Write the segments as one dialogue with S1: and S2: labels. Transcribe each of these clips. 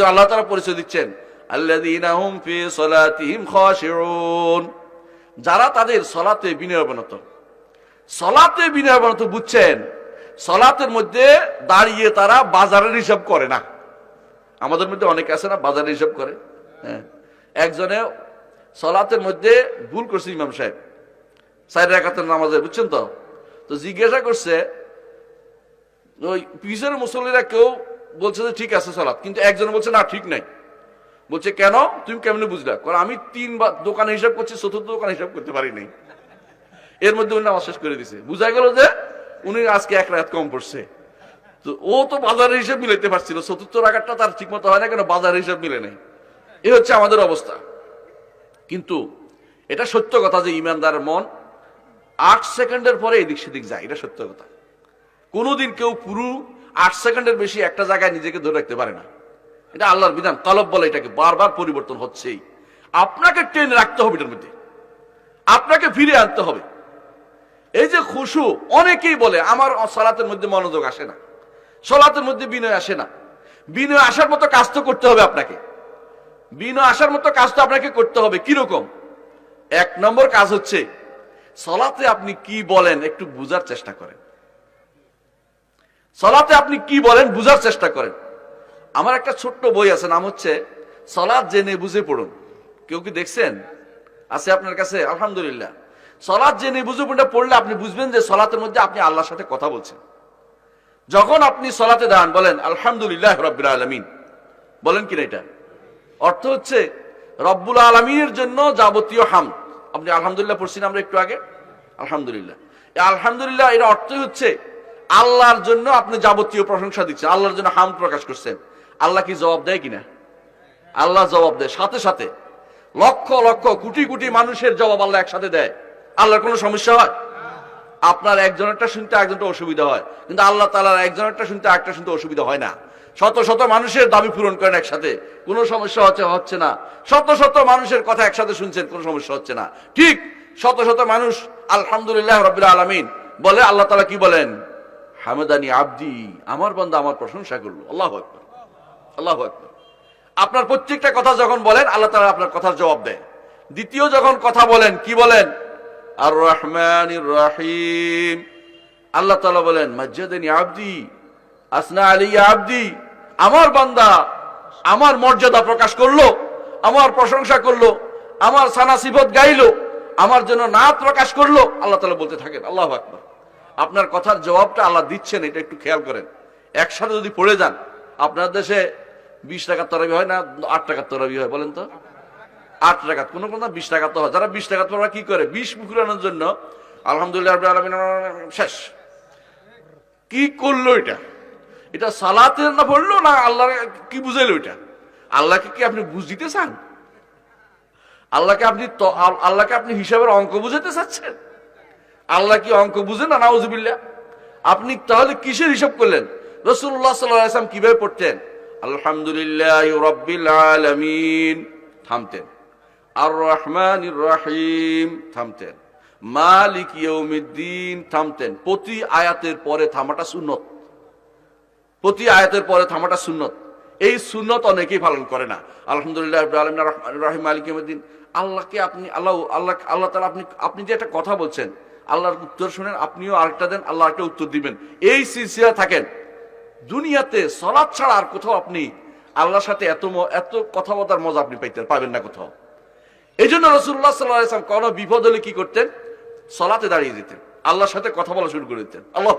S1: জন্য আল্লাহ তারা পরিচয় দিচ্ছেন যারা তাদের সলাতে বিনয়বনত সলাতে বিনয়বনত বুঝছেন, সলাতের মধ্যে দাঁড়িয়ে তারা বাজারের হিসাব করে না। আমাদের মধ্যে অনেকে আছে না, বাজারের হিসাব করে? হ্যাঁ। একজনে সলাতের মধ্যে ভুল করছে ইমাম সাহেব। সাইড রাখাতের নামাজে, বুঝছেন তো? তো জিজ্ঞাসা করছে, ওই পিছনের মুসল্লিরা কেউ বলছে যে ঠিক আছে সলাৎ কিন্তু একজন বলছে, না, ঠিক নাই। বলছে, কেন? তুমি কেমনে বুঝলা? কারণ আমি তিন দোকানে হিসাব করছি, চতুর্থ দোকানে হিসাব করতে পারি নাই। এর মধ্যে উনি নামাজ শেষ করে দিছে। বুঝা গেল যে উনি আজকে এক রাত কম পড়ছে। তো ও তো বাজারের হিসাব মিলাইতে পারছিল, চতুর্থ রাখারটা তার ঠিক মতো হয় না কেন বাজারের হিসাব মিলে নেই। এ হচ্ছে আমাদের অবস্থা। কিন্তু এটা সত্য কথা যে ইমানদার মন আট সেকেন্ডের পরে এদিক সেদিক যায়। এটা সত্য কথা। কোনোদিন কেউ পুরো আট সেকেন্ডের বেশি একটা জায়গায় নিজেকে ধরে রাখতে পারে না। এটা আল্লাহর বিধান। তলব বলে এটাকে। বারবার পরিবর্তন হচ্ছেই। আপনাকে টেনে রাখতে হবে এটার মধ্যে। আপনাকে ফিরে আনতে হবে। এই যে খুশু, অনেকেই বলে, আমার সলাতের মধ্যে মনোযোগ আসে না। সলাতের মধ্যে বিনয় আসে না। বিনয় আসার মতো কাজ তো করতে হবে আপনাকে। বিনয় আসার মতো কাজ তো আপনাকে করতে হবে। কীরকম এক নম্বর কাজ হচ্ছে, সলাতে আপনি কি বলেন একটু বুঝার চেষ্টা করেন। সলাতে আপনি কি বলেন বুঝার চেষ্টা করেন। আমার একটা ছোট্ট বই আছে, নাম হচ্ছে সলাদ জেনে বুঝে পড়ুন। কেউ কি দেখছেন? আছে আপনার কাছে? আলহামদুলিল্লাহ। সলাদ জেনে বুঝে পড়লে পড়লে আপনি বুঝবেন যে সলাতের মধ্যে আপনি আল্লাহর সাথে কথা বলছেন। যখন আপনি সলাতে দাঁড়ান বলেন, আলহামদুলিল্লাহ রব্বুল আলমিন। বলেন কিনা এটা? অর্থ হচ্ছে রব্বুল আলমিনের জন্য যাবতীয় হাম। আপনি আলহামদুলিল্লাহ পড়ছেন আমরা একটু আগে? আলহামদুলিল্লাহ। আলহামদুলিল্লাহ এর অর্থই হচ্ছে আল্লাহর জন্য আপনি যাবতীয় প্রশংসা দিচ্ছেন, আল্লাহর জন্য হাম প্রকাশ করছেন। আল্লাহ কি জবাব দেয় কিনা? আল্লাহ জবাব দেয়। সাথে সাথে লক্ষ লক্ষ কোটি কোটি মানুষের জবাব আল্লাহ একসাথে দেয়। আল্লাহর কোনো সমস্যা হয়? আপনার একজনেরটা শুনতে একজনটা অসুবিধা হয়, কিন্তু আল্লাহ তালার একজনেরটা শুনতে একটা শুনতে অসুবিধা হয় না। শত শত মানুষের দাবি পূরণ করেন একসাথে। কোনো সমস্যা হচ্ছে হচ্ছে না। শত শত মানুষের কথা একসাথে শুনছেন, কোনো সমস্যা হচ্ছে না। ঠিক শত শত মানুষ আলহামদুলিল্লাহ রবিল আলমিন বলে, আল্লাহ তালা কি বলেন? হামেদানি আব্দি, আমার বান্দা আমার প্রশংসা করল। আল্লাহ আল্লাহ আকবর। আপনার প্রত্যেকটা কথা যখন বলেন, আল্লাহ তালা আপনার কথার জবাব দেয়। দ্বিতীয় যখন কথা বলেন, কি বলেন? আর রহমান রাহিম। আল্লাহ তালা বলেন, মজ্জাদিনী আব্দি, আসনা আলী আব্দি, আমার বান্দা আমার মর্যাদা প্রকাশ করল, আমার প্রশংসা করল, আমার সানা সিফত গাইলো, আমার জন্য নাত প্রকাশ করল। আল্লাহ তালা বলতে থাকেন, আল্লাহ আকবর। আপনার কথার জবাবটা আল্লাহ দিচ্ছেন, এটা একটু খেয়াল করেন। একসাথে যদি পড়ে যান, আপনার দেশে বিশ টাকার তরাবি হয় না, আট টাকার তরাবি হয়, বলেন তো? আট টাকা কোনো কোনো বিশ টাকা তো হয়। যারা বিশ টাকা তোমরা কি করে? বিশ পুকুরানোর জন্য আলহামদুলিল্লাহ শেষ। কি করল এটা? এটা সালাতের না পড়ল, না আল্লাহ কি বুঝাইলো এটা? আল্লাহকে কি আপনি বুঝ দিতে চান? আল্লাহকে আপনি আল্লাহকে আপনি হিসাবের অঙ্ক বুঝাতে চাচ্ছেন? আল্লাহ কি অঙ্ক বুঝে না? নাউজুবিল্লাহ। আপনি তাহলে কিসের হিসাব করলেন? রসুল্লাহ সাল্লাম কীভাবে পড়তেন? আলহামদুলিল্লাহ রব্বিল আলামিন। থামতেন। আর রহমান রাহিম। থামতেন। মালিক ইয়ৌমিদ্দিন থামতেন। প্রতি আয়াতের পরে থামাটা সুন্নত। প্রতি আয়াতের পরে থামাটা সুন্নত। এই সুন্নত অনেকেই পালন করে না। আলহামদুলিল্লাহ আলামিন রাহিম, মালিক আল্লাহকে আপনি, আল্লাহ আল্লাহ আল্লাহ তালা আপনি আপনি যে একটা কথা বলছেন আল্লাহর উত্তর শুনেন, আপনিও আরেকটা দেন, আল্লাহ একটা উত্তর দিবেন। এই সিলসিলা থাকেন। দুনিয়াতে সলাৎ ছাড়া আর কোথাও আপনি আল্লাহর সাথে এত এত কথা বলার মজা আপনি পাইতেন পাবেন না কোথাও। এই জন্য রসুল্লাহ সাল্লাম কোনো বিপদ হলে কি করতেন? সলাতে দাঁড়িয়ে যেতেন। আল্লাহর সাথে কথা বলা শুরু করে দিতেন। আল্লাহ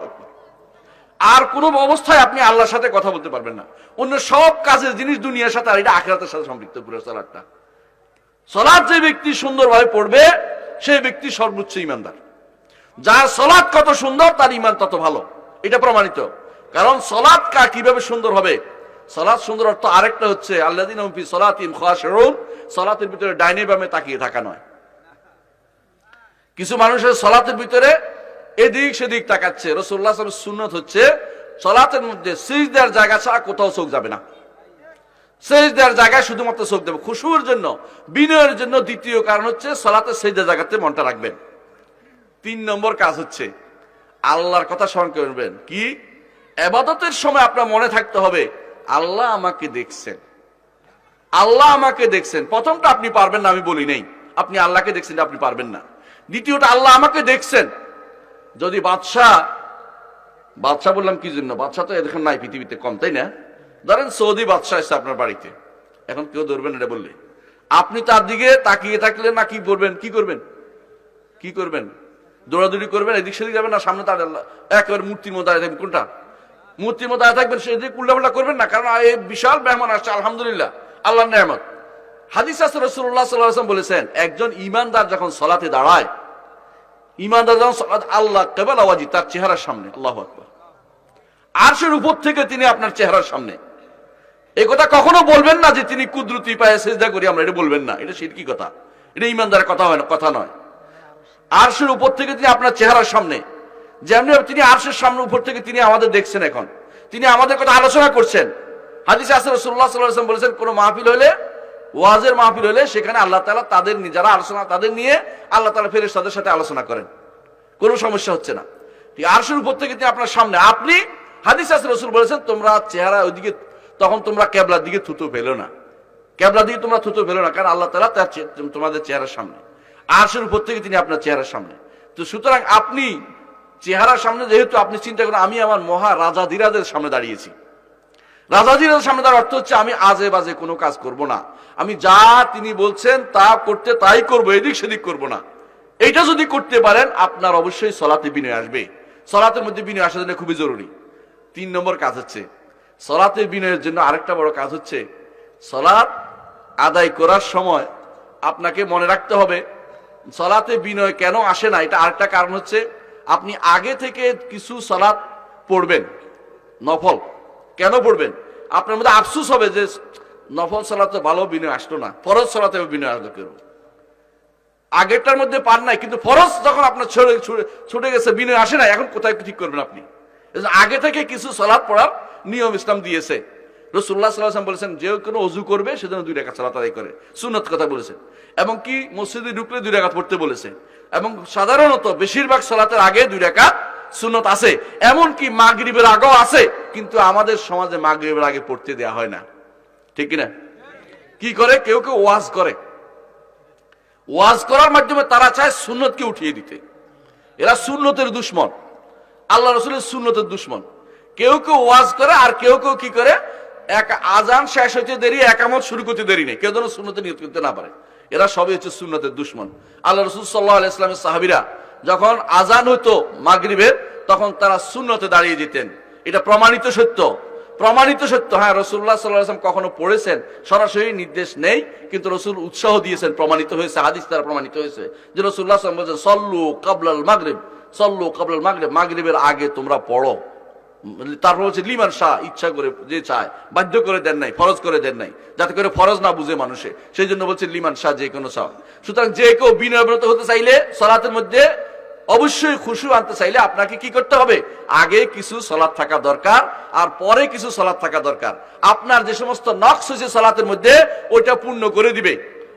S1: আর কোন অবস্থায় আপনি আল্লাহর সাথে কথা বলতে পারবেন না। অন্য সব কাজের জিনিস দুনিয়ার সাথে, আর এটা আখেরাতের সাথে সম্পৃক্ত পুরো সলাটটা সলাৎ যে ব্যক্তি সুন্দরভাবে পড়বে, সেই ব্যক্তি সর্বোচ্চ ইমানদার যার সলাদ কত সুন্দর, তার ইমান তত ভালো। এটা প্রমাণিত। কারণ সলাৎ কা কীভাবে সুন্দর হবে? সলাদ সুন্দর অর্থ আরেকটা হচ্ছে আল্লাদিন ভিতরে ডাইনে বামে তাকিয়ে থাকা নয়। কিছু মানুষের সলাতের ভিতরে এদিক সেদিক তাকাচ্ছে। রসুল্লাহ সুন্নত হচ্ছে, সলাতের মধ্যে সিজ দেওয়ার জায়গা ছাড়া কোথাও চোখ যাবে না। সেজ দেওয়ার জায়গায় শুধুমাত্র চোখ দেবে। খুশুর জন্য, বিনয়ের জন্য দ্বিতীয় কারণ হচ্ছে সলাতে দেওয়ার জায়গাতে মনটা রাখবেন। তিন নম্বর কাজ হচ্ছে আল্লাহর কথা স্মরণ করবেন কি? এবাদতের সময় আপনার মনে থাকতে হবে, আল্লাহ আমাকে দেখছেন। আল্লাহ আমাকে দেখছেন। প্রথমটা আপনি পারবেন না, আমি বলি নেই। আপনি আল্লাহকে দেখছেন, আপনি পারবেন না। দ্বিতীয়টা, আল্লাহ আমাকে দেখছেন। যদি বাদশাহ বাদশাহ বললাম কি জন্য? বাদশাহ তো এখন নাই পৃথিবীতে, কম, তাই না? ধরেন সৌদি বাদশাহ এসছে আপনার বাড়িতে। এখন কেউ ধরবেন এটা বললে। আপনি তার দিকে তাকিয়ে থাকলে না কি করবেন? কি করবেন? কি করবেন? দৌড়াদৌড়ি করবেন, এদিক সেদিক যাবেন না, সামনে তার একেবারে মূর্তির মধ্যে দাঁড়িয়ে কোনটা? মূর্তির মধ্যে দাঁড়িয়ে থাকবেন সেদিকে উল্টাপাল্টা করবেন না, কারণ এই বিশাল মেহমান আসছে, আলহামদুলিল্লাহ আল্লাহ নেহমত হাদিস রসুল্লাহ সাল্লাম বলেছেন, একজন ইমানদার যখন সলাতে দাঁড়ায় ইমানদার যখন সলাত, আল্লাহ কেবল আওয়াজি তার চেহারার সামনে, আল্লাহ আকবর। আরশের উপর থেকে তিনি আপনার চেহারার সামনে। এই কথা কখনো বলবেন না যে তিনি কুদরতি পায়ে সেজদা করি, আমরা এটা বলবেন না, এটা সিরকি কথা। এটা ইমানদারের কথা হয় না, কথা নয়। আরশের উপর থেকে তিনি আপনার চেহারার সামনে। যেমনি তিনি আরশের সামনে উপর থেকে তিনি আমাদের দেখছেন এখন। তিনি আমাদের কথা আলোচনা করছেন। হাদিস আসর রসুল্লাহ সাল্লাম বলেছেন, কোন মাহফিল হলে, ওয়াজের মাহফিল হলে সেখানে আল্লাহ তালা তাদের নিয়ে, যারা আলোচনা তাদের নিয়ে আল্লাহ তালা ফেরেস তাদের সাথে আলোচনা করেন। কোনো সমস্যা হচ্ছে না। আরশের উপর থেকে তিনি আপনার সামনে। আপনি হাদিস আসর রসুল বলেছেন, তোমরা চেহারা ওইদিকে, তখন তোমরা ক্যাবলার দিকে থুতু ফেলো না। ক্যাবলা দিকে তোমরা থুতু ফেলো না, কারণ আল্লাহ তালা তার তোমাদের চেহারার সামনে। আরশের উপর থেকে তিনি আপনার চেহারার সামনে। তো সুতরাং আপনি চেহারার সামনে যেহেতু আপনি চিন্তা করেন, আমি আমার মহা রাজা ধীরাদের সামনে দাঁড়িয়েছি। রাজাজির সামনে তার অর্থ হচ্ছে আমি আজে বাজে কোনো কাজ করব না। আমি যা তিনি বলছেন তা করতে, তাই করব, এদিক সেদিক করব না। এইটা যদি করতে পারেন, আপনার অবশ্যই সলাতে বিনয় আসবে। সলাতের মধ্যে বিনয় আসার জন্য খুবই জরুরি। তিন নম্বর কাজ হচ্ছে সলাতে বিনয়ের জন্য আরেকটা বড় কাজ হচ্ছে, সলাৎ আদায় করার সময় আপনাকে মনে রাখতে হবে সলাতে বিনয় কেন আসে না? এটা আরেকটা কারণ হচ্ছে, আপনি আগে থেকে কিছু সলাৎ পড়বেন, নফল। কেন পড়বেন? আপনার মধ্যে আফসুস হবে যে, নফল সলাতে ভালো বিনয় আসলো না, ফরজ সালাতে বিনয় আসলো কেন আগেরটার মধ্যে পান নাই, কিন্তু ফরজ যখন আপনার ছড়ে ছুটে- গেছে, বিনয় আসে না এখন কোথায় ঠিক করবেন আপনি? আগে থেকে কিছু সালাত পড়ার নিয়ম ইসলাম দিয়েছে। রসুল্লাহ সাল্লাম বলেছেন, যে কোনো অজু করবে সেজন্য দুই রেখা সালাত আদায় করে। সুন্নত কথা বলেছেন। এবং কি মসজিদে ঢুকলে দুই রেখাত পড়তে বলেছে। এবং সাধারণত বেশিরভাগ সালাতের আগে দুই রেখাত সুন্নত আছে। এমনকি মাগরিবের আগেও আছে, কিন্তু আমাদের সমাজে মাগরিবের আগে পড়তে দেয়া হয় না। ঠিক কিনা? কি করে? কেউ কেউ ওয়াজ করে। ওয়াজ করার মাধ্যমে তারা চায় সুন্নতকে উঠিয়ে দিতে। এরা সুন্নতের দুশ্মন। আল্লাহ রসুলের সুন্নতের দুশ্মন। কেউ কেউ ওয়াজ করে, আর কেউ কেউ কি করে? এক আজান শেষ হতে দেরি একামত শুরু করতে দেরি নেই। কেউ যেন সুন্নতে নিয়ত করতে না পারে। এরা সবই হচ্ছে সুন্নতের দুশ্মন। আল্লাহ রসুল সাল্লাহ ইসলামের সাহাবিরা যখন আজান হতো মাগরিবের, তখন তারা শূন্যতে দাঁড়িয়ে যেতেন। এটা প্রমাণিত সত্য। প্রমাণিত সত্য হ্যাঁ রসুল্লাহ সাল্লাম কখনো পড়েছেন, সরাসরি নির্দেশ নেই, কিন্তু রসুল উৎসাহ দিয়েছেন, প্রমাণিত হয়েছে, হাদিস দ্বারা প্রমাণিত হয়েছে যে রসুল্লাহ বলছেন, সল্লু কাবলাল মাগরিব সল্লু কাবলাল মাগরিব মাগরিবের আগে তোমরা পড়ো। তারপর হচ্ছে লিমান শাহ, ইচ্ছা করে যে চায়, বাধ্য করে দেন নাই, ফরজ করে দেন নাই, যাতে করে ফরজ না বুঝে মানুষে। সেই জন্য বলছে লিমান শাহ যে কোনো শাহ সুতরাং যে কেউ বিনয়ব্রত হতে চাইলে সলাতের মধ্যে অবশ্যই খুশু আনতে চাইলে আপনাকে কি করতে হবে? আগে কিছু সলাদ থাকা দরকার আর পরে কিছু সলাদ থাকা দরকার। আপনার যে সমস্ত নকশ হয়েছে সলাতের মধ্যে, ওইটা পূর্ণ করে দিবে।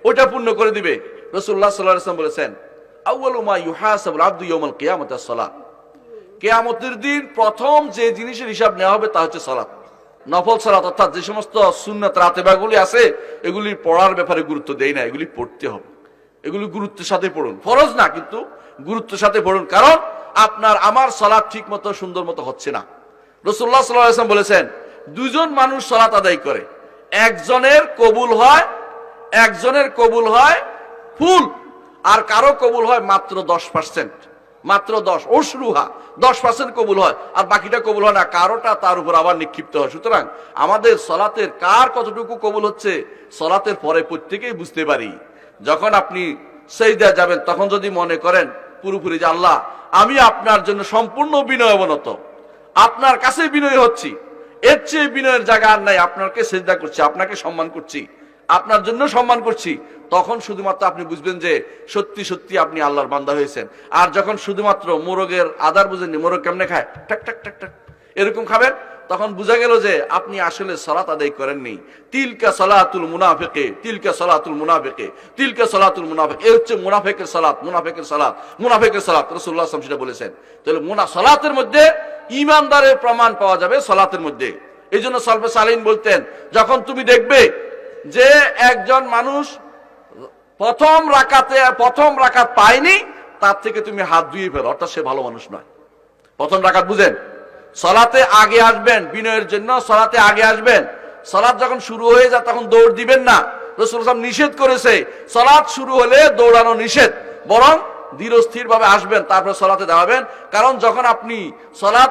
S1: ওইটা পূর্ণ করে দিবে। রসুল্লাহ সাল্লাহ বলেছেন আউ্বাল মা ইউহাসাবুল আব্দু ইয়াউমাল কিয়ামতাস সালাত কেয়ামতের দিন প্রথম যে জিনিসের হিসাব নেওয়া হবে তা হচ্ছে সালাত। নফল সালাত, অর্থাৎ যে সমস্ত সুন্নাত রাতেবাগুলি আছে, এগুলি পড়ার ব্যাপারে গুরুত্ব দেয় না, এগুলি পড়তে হবে। এগুলি গুরুত্বের সাথে পড়ুন। ফরজ না, কিন্তু গুরুত্বের সাথে পড়ুন। কারণ আপনার, আমার সালাদ ঠিক মতো সুন্দর মতো হচ্ছে না। রসুল্লাহ সাল্লাম বলেছেন, দুজন মানুষ সালাত আদায় করে। একজনের কবুল হয়, একজনের কবুল হয় ফুল, আর কারও কবুল হয় মাত্র দশ পার্সেন্ট মাত্র দশ। অশ্রুহা, দশ পার্সেন্ট কবুল হয়, আর বাকিটা কবুল হয় না। কারোটা তার উপর আবার নিক্ষিপ্ত হয়। সুতরাং আমাদের সলাতের কার কতটুকু কবুল হচ্ছে, সলাতের পরে প্রত্যেকেই বুঝতে পারি। যখন আপনি সেই দেয়া যাবেন, তখন যদি মনে করেন, পুরোপুরি যে আল্লাহ, আমি আপনার জন্য সম্পূর্ণ বিনয় অবনত আপনার কাছে বিনয় হচ্ছি। এর চেয়ে বিনয়ের জায়গা আর নাই। আপনাকে সেজদা করছি, আপনাকে সম্মান করছি। আপনার জন্য সম্মান করছি। তখন শুধুমাত্র আপনি বুঝবেন যে সত্যি সত্যি আপনি আল্লাহর বান্দা হয়েছেন। আর যখন শুধুমাত্র মোরগের আদার বুঝেননি, মোরগ কেমনে খায়? টাক টাক টাক টাক এরকম খাবেন? তখন বোঝা গেল যে আপনি আসলে সলাত আদায় করেননি। তিলকা সলাতুল মুনাফেকে, তিলকা সলাতুল মুনাফেকে, তিলকা সলাতুল মুনাফেক, এ হচ্ছে মুনাফেকের সালাত মুনাফেকের সালাত মুনাফেকের সালাত। রসুল্লাহ আসলাম সেটা বলেছেন। তাহলে মুনা সলাতের মধ্যে ইমানদারের প্রমাণ পাওয়া যাবে সলাতের মধ্যে। এই জন্য সলফে সালিন বলতেন, যখন তুমি দেখবে যে একজন মানুষ প্রথম রাখাতে প্রথম রাখাত পায়নি, তার থেকে তুমি হাত ধুয়ে ফেলো। অর্থাৎ সে ভালো মানুষ নয়। প্রথম রাখাত বুঝেন? সলাতে আগে আসবেন, বিনয়ের জন্য সলাতে আগে আসবেন। সলাৎ যখন শুরু হয়ে যায়, তখন দৌড় দিবেন না। রসুল নিষেধ করেছে, সলাৎ শুরু হলে দৌড়ানো নিষেধ। বরং ধীরস্থির ভাবে আসবেন, তারপরে সলাতে দাঁড়াবেন। কারণ যখন আপনি সলাৎ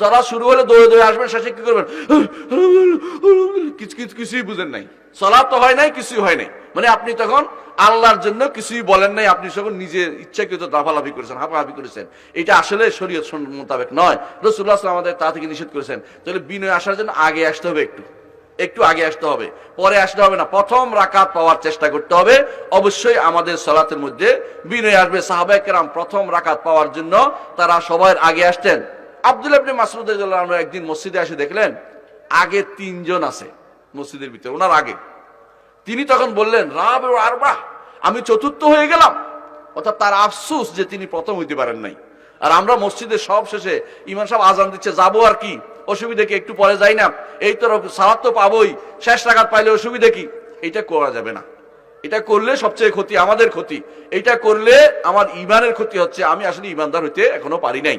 S1: যারা শুরু হলে দৌড়ে দৌড়ে আসবেন, শেষে কি করবেন? কিছু কিছু কিছুই বুঝেন নাই। সলাৎ তো হয় নাই, কিছুই হয় নাই। মানে আপনি তখন আল্লাহর জন্য কিছুই বলেন নাই, আপনি তখন নিজের ইচ্ছাকৃত দাফালাফি করেছেন হাফাহাফি করেছেন, এটা আসলে শরীয়ত মোতাবেক নয়। রসুল্লাহ আমাদের তা থেকে নিষেধ করেছেন। তাহলে বিনয় আসার জন্য আগে আসতে হবে একটু। একটু আগে আসতে হবে। পরে আসতে হবে না। প্রথম রাকাত পাওয়ার চেষ্টা করতে হবে। অবশ্যই আমাদের সলাতের মধ্যে বিনয় আসবে। সাহাবায়ে কেরাম প্রথম রাকাত পাওয়ার জন্য তারা সবার আগে আসতেন। আব্দুল মাসউদ রাদিয়াল্লাহু একদিন মসজিদে এসে দেখলেন, আগে তিনজন আছে মসজিদের ভিতরে, ওনার আগে। তিনি তখন বললেন, রাব আরবা আমি চতুর্থ হয়ে গেলাম। অর্থাৎ তার আফসুস যে তিনি প্রথম হইতে পারেন নাই। আর আমরা মসজিদের সব শেষে ইমান সাহেব আজান দিচ্ছে, যাব আর কি? অসুবিধা কি একটু পরে যাই না? এই তো সালাদ তো পাবোই। শেষ রাখাত পাইলে অসুবিধে কি? এটা করা যাবে না। এটা করলে সবচেয়ে ক্ষতি আমাদের ক্ষতি। এটা করলে আমার ইমানের ক্ষতি হচ্ছে, আমি আসলে ইমানদার হইতে এখনও পারি নাই।